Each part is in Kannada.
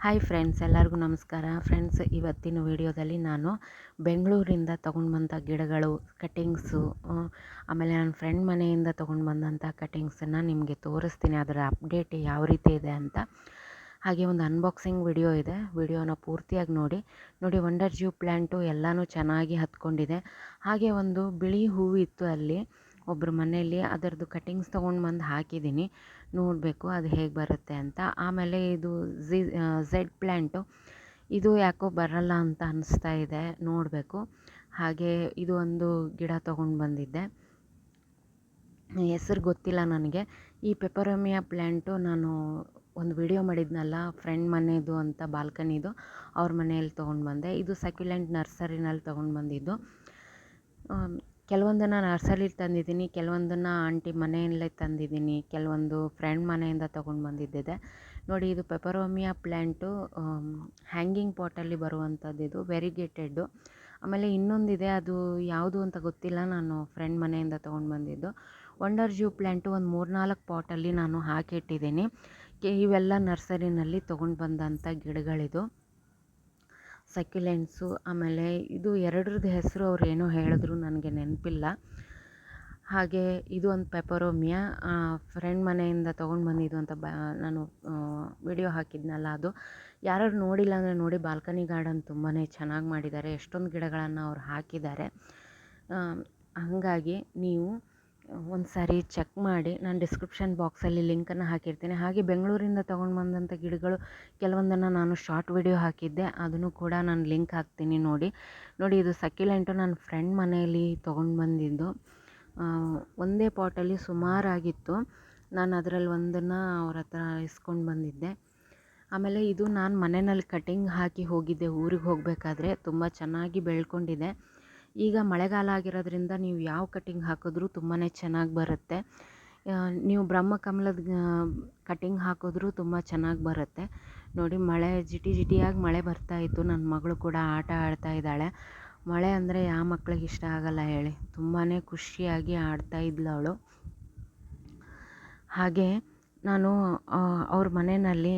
ಹಾಯ್ ಫ್ರೆಂಡ್ಸ್ ಎಲ್ಲರಿಗೂ ನಮಸ್ಕಾರ. ಫ್ರೆಂಡ್ಸ್ ಇವತ್ತಿನ ವಿಡಿಯೋದಲ್ಲಿ ನಾನು ಬೆಂಗಳೂರಿಂದ ತೊಗೊಂಡು ಬಂದ ಗಿಡಗಳು ಕಟ್ಟಿಂಗ್ಸು ಆಮೇಲೆ ನನ್ನ ಫ್ರೆಂಡ್ ಮನೆಯಿಂದ ತೊಗೊಂಡು ಬಂದಂಥ ಕಟಿಂಗ್ಸನ್ನು ನಿಮಗೆ ತೋರಿಸ್ತೀನಿ. ಅದರ ಅಪ್ಡೇಟ್ ಯಾವ ರೀತಿ ಇದೆ ಅಂತ. ಹಾಗೆ ಒಂದು ಅನ್ಬಾಕ್ಸಿಂಗ್ ವಿಡಿಯೋ ಇದೆ. ವಿಡಿಯೋನ ಪೂರ್ತಿಯಾಗಿ ನೋಡಿ. ನೋಡಿ ವಂಡರ್ ಜ್ಯೂ ಪ್ಲ್ಯಾಂಟು ಎಲ್ಲನೂ ಚೆನ್ನಾಗಿ ಹತ್ಕೊಂಡಿದೆ. ಹಾಗೆ ಒಂದು ಬಿಳಿ ಹೂವು ಇತ್ತು ಅಲ್ಲಿ. ಒಬ್ಬರ ಮನೆಯಲ್ಲಿ ಅದರದ್ದು ಕಟ್ಟಿಂಗ್ಸ್ ತೊಗೊಂಡು ಬಂದು ಹಾಕಿದ್ದೀನಿ. ನೋಡಬೇಕು ಅದು ಹೇಗೆ ಬರುತ್ತೆ ಅಂತ. ಆಮೇಲೆ ಇದು ಝಿ ಝೆಡ್ ಪ್ಲ್ಯಾಂಟು ಇದು ಯಾಕೋ ಬರಲ್ಲ ಅಂತ ಅನ್ನಿಸ್ತಾ ಇದೆ. ನೋಡಬೇಕು. ಹಾಗೆ ಇದು ಒಂದು ಗಿಡ ತೊಗೊಂಡು ಬಂದಿದ್ದೆ. ಹೆಸ್ರು ಗೊತ್ತಿಲ್ಲ ನನಗೆ. ಈ ಪೆಪರೋಮಿಯಾ ಪ್ಲ್ಯಾಂಟು ನಾನು ಒಂದು ವಿಡಿಯೋ ಮಾಡಿದ್ನಲ್ಲ, ಫ್ರೆಂಡ್ ಮನೆಯದು ಅಂತ ಬಾಲ್ಕನಿದು, ಅವ್ರ ಮನೆಯಲ್ಲಿ ತೊಗೊಂಡು ಬಂದೆ. ಇದು ಸಕ್ಯುಲೆಂಟ್ ನರ್ಸರಿನಲ್ಲಿ ತೊಗೊಂಡು ಬಂದಿದ್ದು. ಕೆಲವೊಂದನ್ನು ನರ್ಸರಿಲಿ ತಂದಿದ್ದೀನಿ, ಕೆಲವೊಂದನ್ನು ಆಂಟಿ ಮನೆಯಲ್ಲೇ ತಂದಿದ್ದೀನಿ, ಕೆಲವೊಂದು ಫ್ರೆಂಡ್ ಮನೆಯಿಂದ ತೊಗೊಂಡು ಬಂದಿದ್ದಿದೆ. ನೋಡಿ, ಇದು ಪೆಪರೋಮಿಯಾ ಪ್ಲ್ಯಾಂಟು ಹ್ಯಾಂಗಿಂಗ್ ಪಾಟಲ್ಲಿ ಬರುವಂಥದ್ದು ಇದು, ವೆರಿಗೇಟೆಡ್ಡು. ಆಮೇಲೆ ಇನ್ನೊಂದಿದೆ, ಅದು ಯಾವುದು ಅಂತ ಗೊತ್ತಿಲ್ಲ, ನಾನು ಫ್ರೆಂಡ್ ಮನೆಯಿಂದ ತೊಗೊಂಡು ಬಂದಿದ್ದು. ವಂಡರ್ ಜ್ಯೂ ಪ್ಲ್ಯಾಂಟು ಒಂದು ಮೂರು ನಾಲ್ಕು ಪಾಟಲ್ಲಿ ನಾನು ಹಾಕಿಟ್ಟಿದ್ದೀನಿ. ಇವೆಲ್ಲ ನರ್ಸರಿನಲ್ಲಿ ತೊಗೊಂಡು ಬಂದಂಥ ಗಿಡಗಳಿದು. ಸಕ್ಯುಲೆಂಟ್ಸು ಆಮೇಲೆ ಇದು ಎರಡರದ್ದು ಹೆಸರು ಅವ್ರು ಏನೋ ಹೇಳಿದ್ರು ನನಗೆ ನೆನಪಿಲ್ಲ. ಹಾಗೆ ಇದು ಒಂದು ಪೆಪರೋಮಿಯಾ ಫ್ರೆಂಡ್ ಮನೆಯಿಂದ ತೊಗೊಂಡು ಬಂದಿದ್ದು ಅಂತ ಬ, ನಾನು ವಿಡಿಯೋ ಹಾಕಿದ್ನಲ್ಲ ಅದು. ಯಾರು ನೋಡಿಲ್ಲ ಅಂದರೆ ನೋಡಿ, ಬಾಲ್ಕನಿ ಗಾರ್ಡನ್ ತುಂಬಾ ಚೆನ್ನಾಗಿ ಮಾಡಿದ್ದಾರೆ. ಎಷ್ಟೊಂದು ಗಿಡಗಳನ್ನು ಅವ್ರು ಹಾಕಿದ್ದಾರೆ. ಹಾಗಾಗಿ ನೀವು ಒಂದು ಸಾರಿ ಚೆಕ್ ಮಾಡಿ, ನಾನು ಡಿಸ್ಕ್ರಿಪ್ಷನ್ ಬಾಕ್ಸಲ್ಲಿ ಲಿಂಕನ್ನು ಹಾಕಿರ್ತೀನಿ. ಹಾಗೆ ಬೆಂಗಳೂರಿಂದ ತೊಗೊಂಡು ಬಂದಂಥ ಗಿಡಗಳು, ಕೆಲವೊಂದನ್ನು ನಾನು ಶಾರ್ಟ್ ವಿಡಿಯೋ ಹಾಕಿದ್ದೆ. ಅದನ್ನು ಕೂಡ ನಾನು ಲಿಂಕ್ ಹಾಕ್ತೀನಿ ನೋಡಿ. ನೋಡಿ, ಇದು ಸಕ್ಯುಲೆಂಟು ನನ್ನ ಫ್ರೆಂಡ್ ಮನೆಯಲ್ಲಿ ತೊಗೊಂಡು ಬಂದಿದ್ದು. ಒಂದೇ ಪಾಟಲ್ಲಿ ಸುಮಾರಾಗಿತ್ತು. ನಾನು ಅದರಲ್ಲಿ ಒಂದನ್ನು ಅವ್ರ ಹತ್ರ ಇಸ್ಕೊಂಡು ಬಂದಿದ್ದೆ. ಆಮೇಲೆ ಇದು ನಾನು ಮನೆಯಲ್ಲಿ ಕಟಿಂಗ್ ಹಾಕಿ ಹೋಗಿದ್ದೆ. ಊರಿಗೆ ಹೋಗಬೇಕಾದ್ರೆ ತುಂಬ ಚೆನ್ನಾಗಿ ಬೆಳ್ಕೊಂಡಿದೆ. ಈಗ ಮಳೆಗಾಲ ಆಗಿರೋದ್ರಿಂದ ನೀವು ಯಾವ ಕಟಿಂಗ್ ಹಾಕಿದ್ರೂ ತುಂಬಾ ಚೆನ್ನಾಗಿ ಬರುತ್ತೆ. ನೀವು ಬ್ರಹ್ಮಕಮಲದ ಕಟಿಂಗ್ ಹಾಕಿದ್ರೂ ತುಂಬ ಚೆನ್ನಾಗಿ ಬರುತ್ತೆ. ನೋಡಿ, ಮಳೆ ಜಿಟಿ ಜಿಟಿಯಾಗಿ ಮಳೆ ಬರ್ತಾ ಇತ್ತು. ನನ್ನ ಮಗಳು ಕೂಡ ಆಟ ಆಡ್ತಾ ಇದ್ದಾಳೆ. ಮಳೆ ಅಂದರೆ ಯಾವ ಮಕ್ಳಿಗೆ ಇಷ್ಟ ಆಗಲ್ಲ ಹೇಳಿ. ತುಂಬಾ ಖುಷಿಯಾಗಿ ಆಡ್ತಾ ಇದ್ಲು ಅವಳು. ಹಾಗೆ ನಾನು ಅವ್ರ ಮನೆಯಲ್ಲಿ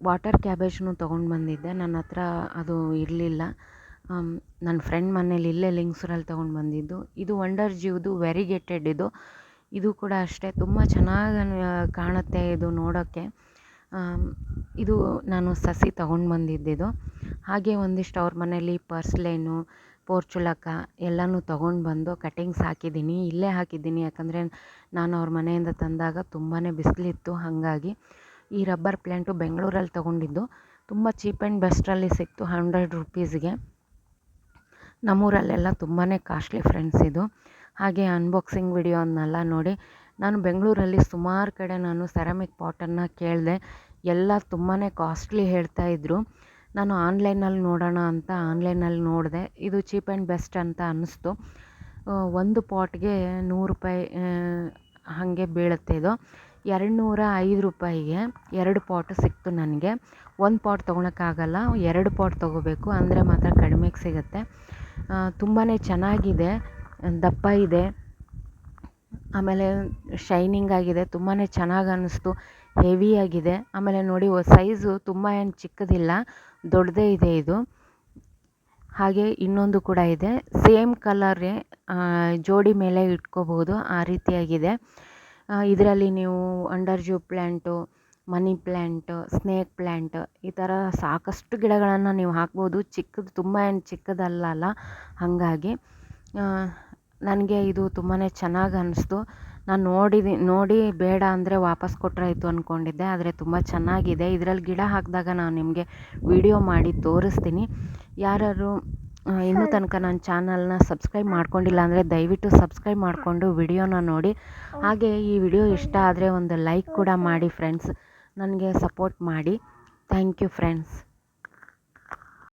ವಾಟರ್ ಕ್ಯಾಬೇಜ್ನು ತೊಗೊಂಡು ಬಂದಿದ್ದೆ. ನನ್ನ ಹತ್ರ ಅದು ಇರಲಿಲ್ಲ. ನನ್ನ ಫ್ರೆಂಡ್ ಮನೇಲಿ ಇಲ್ಲೇ ಲಿಂಗ್ಸ್ರಲ್ಲಿ ತೊಗೊಂಡು ಬಂದಿದ್ದು. ಇದು ವಂಡರ್ ಜ್ಯೂದು ವೆರಿಗೇಟೆಡ್ ಇದು. ಇದು ಕೂಡ ಅಷ್ಟೇ, ತುಂಬ ಚೆನ್ನಾಗಿ ಕಾಣುತ್ತೆ ಇದು ನೋಡೋಕ್ಕೆ. ಇದು ನಾನು ಸಸಿ ತೊಗೊಂಡು ಬಂದಿದ್ದಿದ್ದು ಹಾಗೆ ಒಂದಿಷ್ಟು ಅವ್ರ ಮನೇಲಿ ಪರ್ಸ್ಲೇನು ಪೋರ್ಚುಲಕ ಎಲ್ಲನೂ ತೊಗೊಂಡು ಬಂದು ಕಟಿಂಗ್ಸ್ ಹಾಕಿದ್ದೀನಿ. ಇಲ್ಲೇ ಹಾಕಿದ್ದೀನಿ, ಯಾಕಂದರೆ ನಾನು ಅವ್ರ ಮನೆಯಿಂದ ತಂದಾಗ ತುಂಬಾ ಬಿಸಿಲಿತ್ತು, ಹಾಗಾಗಿ ಈ ರಬ್ಬರ್ ಪ್ಲ್ಯಾಂಟು ಬೆಂಗಳೂರಲ್ಲಿ ತೊಗೊಂಡಿದ್ದು. ತುಂಬ ಚೀಪ್ ಆ್ಯಂಡ್ ಬೆಸ್ಟಲ್ಲಿ ಸಿಕ್ತು ಹಂಡ್ರೆಡ್ ರುಪೀಸ್ಗೆ ನಮ್ಮೂರಲ್ಲೆಲ್ಲ ತುಂಬಾ ಕಾಸ್ಟ್ಲಿ ಫ್ರೆಂಡ್ಸ್ ಇದು. ಹಾಗೆ ಅನ್ಬಾಕ್ಸಿಂಗ್ ವಿಡಿಯೋನೆಲ್ಲ ನೋಡಿ, ನಾನು ಬೆಂಗಳೂರಲ್ಲಿ ಸುಮಾರು ಕಡೆ ನಾನು ಸೆರಾಮಿಕ್ ಪಾಟನ್ನು ಕೇಳಿದೆ, ಎಲ್ಲ ತುಂಬಾ ಕಾಸ್ಟ್ಲಿ ಹೇಳ್ತಾ ಇದ್ದರು ನಾನು ಆನ್ಲೈನಲ್ಲಿ ನೋಡೋಣ ಅಂತ ಆನ್ಲೈನಲ್ಲಿ ನೋಡಿದೆ. ಇದು ಚೀಪ್ ಆ್ಯಂಡ್ ಬೆಸ್ಟ್ ಅಂತ ಅನ್ನಿಸ್ತು ಒಂದು ಪಾಟ್ಗೆ ನೂರು ರೂಪಾಯಿ ಹಾಗೆ ಬೀಳುತ್ತೆ ಇದು. ಎರಡು ನೂರ ಐದು ರೂಪಾಯಿಗೆ ಎರಡು ಪಾಟ್ ಸಿಕ್ತು ನನಗೆ. ಒಂದು ಪಾಟ್ ತೊಗೊಳಕ್ಕಾಗಲ್ಲ, ಎರಡು ಪಾಟ್ ತೊಗೋಬೇಕು, ಅಂದರೆ ಮಾತ್ರ ಕಡಿಮೆಗೆ ಸಿಗುತ್ತೆ. ತುಂಬಾ ಚೆನ್ನಾಗಿದೆ, ದಪ್ಪ ಇದೆ, ಆಮೇಲೆ ಶೈನಿಂಗ್ ಆಗಿದೆ ತುಂಬಾ ಚೆನ್ನಾಗಿ ಅನ್ನಿಸ್ತು ಹೆವಿಯಾಗಿದೆ ಆಮೇಲೆ ನೋಡಿ ಸೈಜು ತುಂಬ ಏನು ಚಿಕ್ಕದಿಲ್ಲ, ದೊಡ್ಡದೇ ಇದೆ ಇದು. ಹಾಗೆ ಇನ್ನೊಂದು ಕೂಡ ಇದೆ ಸೇಮ್ ಕಲರೇ ಜೋಡಿ ಮೇಲೆ ಇಟ್ಕೋಬೋದು ಆ ರೀತಿಯಾಗಿದೆ. ಇದರಲ್ಲಿ ನೀವು ಅಂಡರ್ ಜ್ಯೂ plant money plant snake plant ಈ ಥರ ಸಾಕಷ್ಟು ಗಿಡಗಳನ್ನು ನೀವು ಹಾಕ್ಬೋದು. ಚಿಕ್ಕದು ತುಂಬ ಏನು ಚಿಕ್ಕದಲ್ಲಲ್ಲ ಹಾಗಾಗಿ ನನಗೆ ಇದು ತುಂಬಾ ಚೆನ್ನಾಗಿ ಅನ್ನಿಸ್ತು ನಾನು ನೋಡಿದಿ ನೋಡಿ ಬೇಡ ಅಂದರೆ ವಾಪಸ್ ಕೊಟ್ಟರಾಯ್ತು ಅಂದ್ಕೊಂಡಿದ್ದೆ ಆದರೆ ತುಂಬ ಚೆನ್ನಾಗಿದೆ. ಇದರಲ್ಲಿ ಗಿಡ ಹಾಕಿದಾಗ ನಾನು ನಿಮಗೆ ವಿಡಿಯೋ ಮಾಡಿ ತೋರಿಸ್ತೀನಿ. ಯಾರು ಇನ್ನೂ ತನಕ ನನ್ನ ಚಾನಲ್ನ ಸಬ್ಸ್ಕ್ರೈಬ್ ಮಾಡ್ಕೊಂಡಿಲ್ಲ ಅಂದರೆ ದಯವಿಟ್ಟು ಸಬ್ಸ್ಕ್ರೈಬ್ ಮಾಡಿಕೊಂಡು ವಿಡಿಯೋನ ನೋಡಿ. ಹಾಗೆ ಈ ವಿಡಿಯೋ ಇಷ್ಟ ಆದರೆ ಒಂದು ಲೈಕ್ ಕೂಡ ಮಾಡಿ ಫ್ರೆಂಡ್ಸ್. ನನಗೆ ಸಪೋರ್ಟ್ ಮಾಡಿ. Thank you friends.